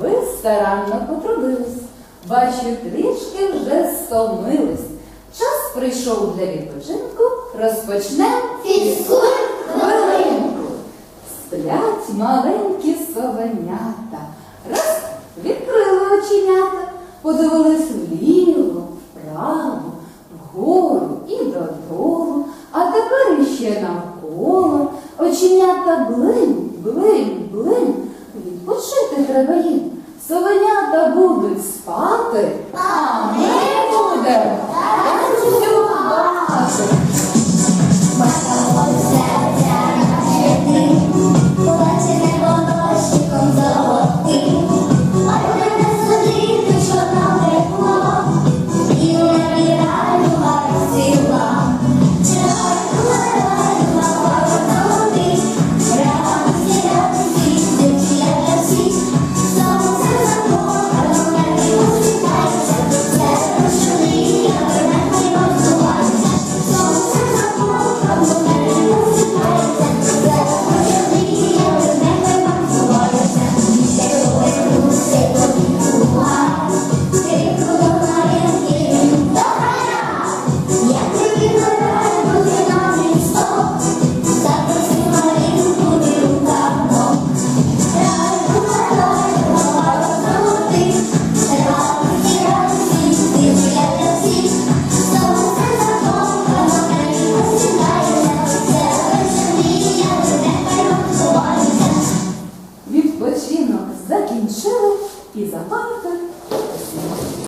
Ви старанно потрудились. Бачу, трішки вже стомились. Час прийшов для відпочинку. Розпочнемо Фізкуль хвилинку. Сплять маленькі совенята. Раз відкрили оченята, подивились вліво, вправо, вгору і додолу, а тепер іще навколо. Оченята блин, блин, блин. Відпочити треба їм. Совенята будуть спати, і забавка.